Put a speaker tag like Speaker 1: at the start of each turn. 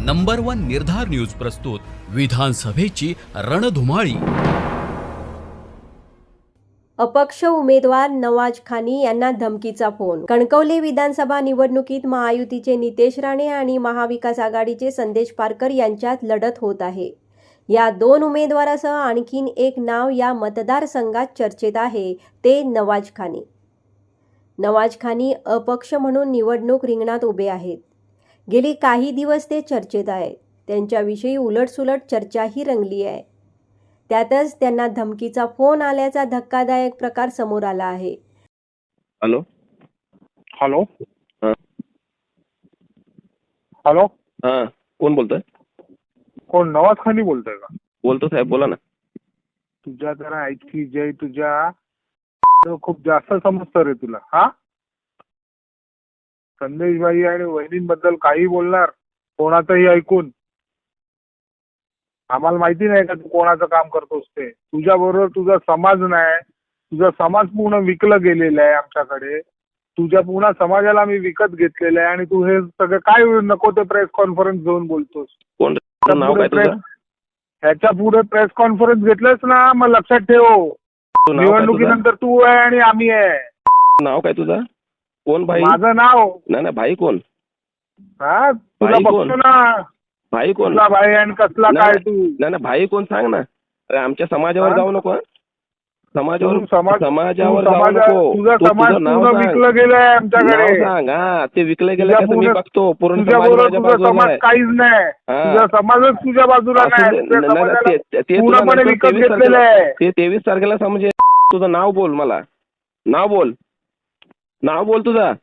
Speaker 1: Number one निर्धार news प्रस्तुत विधानसभेची रणधुमाळी.
Speaker 2: अपक्ष उमेदवार नवाज खानी यांना धमकीचा फोन. कणकवली विधानसभा निवडणुकीत महायुतीचे नितेश राणे आणि महाविकास आघाडीचे संदेश पारकर यांच्यात लढत होत आहे. या दोन उमेदवारासह आणखीन एक नाव या मतदारसंघात चर्चेत आहे ते नवाज खानी. नवाज खानी अपक्ष म्हणून निवडणूक रिंगणात उभे आहेत. गेली काही दिवस ते चर्चेत आहेत. त्यांच्याविषयी उलटसुलट चर्चाही रंगली आहे. त्यातच त्यांना धमकीचा फोन आल्याचा धक्कादायक प्रकार समोर आला आहे.
Speaker 3: हॅलो.
Speaker 4: हॅलो.
Speaker 3: हा.
Speaker 4: हॅलो.
Speaker 3: हां. कोण बोलतोय?
Speaker 4: कोण? नवाज खानी बोलतोय का?
Speaker 3: बोलतो साहेब बोला ना.
Speaker 4: तुझ्या जरा ऐकी जय तुझ्या. खूप जास्त समजतं रे तुला. हा? संदेशबाई आणि वहिनींबद्दल काही बोलणार कोणाचंही ऐकून. आम्हाला माहिती नाही का तू कोणाचं काम करतोस ते? तुझ्या बरोबर तुझा समाज नाही. तुझा समाज पूर्ण विकलं गेलेला आहे आमच्याकडे. तुझ्या पूर्ण समाजाला मी विकत घेतलेलं आहे आणि तू हे सगळं काय नको ते प्रेस कॉन्फरन्स घेऊन बोलतोस?
Speaker 3: कोण? नाव काय तुझं?
Speaker 4: ह्याच्या पुढे प्रेस कॉन्फरन्स घेतलंस ना मग लक्षात ठेव.
Speaker 3: तू नाव काय तुझं?
Speaker 4: निवडणुकीनंतर तू आहे आणि आम्ही आहे.
Speaker 3: नाव काय तुझं? कोण भाई?
Speaker 4: माझं नाव?
Speaker 3: नाही नाही भाई कोण?
Speaker 4: हा? तुला
Speaker 3: भाई कोण?
Speaker 4: बघतो ना.
Speaker 3: भाई कोण?
Speaker 4: तुला भाई आणि कसला
Speaker 3: नाही,
Speaker 4: काय तू?
Speaker 3: नाही नाही भाई कोण सांग ना. अरे आमच्या समाजावर
Speaker 4: हा?
Speaker 3: जाऊ नको हं? समाजावर
Speaker 4: तू समाज-
Speaker 3: समाजावर
Speaker 4: तू
Speaker 3: जाऊ
Speaker 4: समाजा-
Speaker 3: नको.
Speaker 4: तुझं
Speaker 3: तू
Speaker 4: समाज
Speaker 3: तुझं नाव
Speaker 4: पूर्ण
Speaker 3: सांग.
Speaker 4: विकलं गेलंय
Speaker 3: नाव
Speaker 4: आमच्याकडे
Speaker 3: सांग हा. ते विकलं गेलं
Speaker 4: तुझ्या
Speaker 3: कसं मी
Speaker 4: पूर्ण-
Speaker 3: बघतो. पूर्ण
Speaker 4: तुझ्या
Speaker 3: समाज
Speaker 4: बरोबर
Speaker 3: माझ्या
Speaker 4: तुझा
Speaker 3: बाजूला
Speaker 4: समाज
Speaker 3: आहे.
Speaker 4: काहीच नाही.
Speaker 3: हा.
Speaker 4: तुझा समाजच तुझ्या बाजूला
Speaker 3: असू
Speaker 4: नाही.
Speaker 3: दे.
Speaker 4: तुझ्या
Speaker 3: नाही, नाही,
Speaker 4: समाजाला
Speaker 3: ते- ते- ते तुला
Speaker 4: पूर्णपणे
Speaker 3: नंतर
Speaker 4: विकत
Speaker 3: 23
Speaker 4: घेतलेलं
Speaker 3: तारखेला-
Speaker 4: आहे.
Speaker 3: ते तेवीस तारखेला समजे तुझं नाव बोल मला. नाव बोल. नाव बोल तुझं.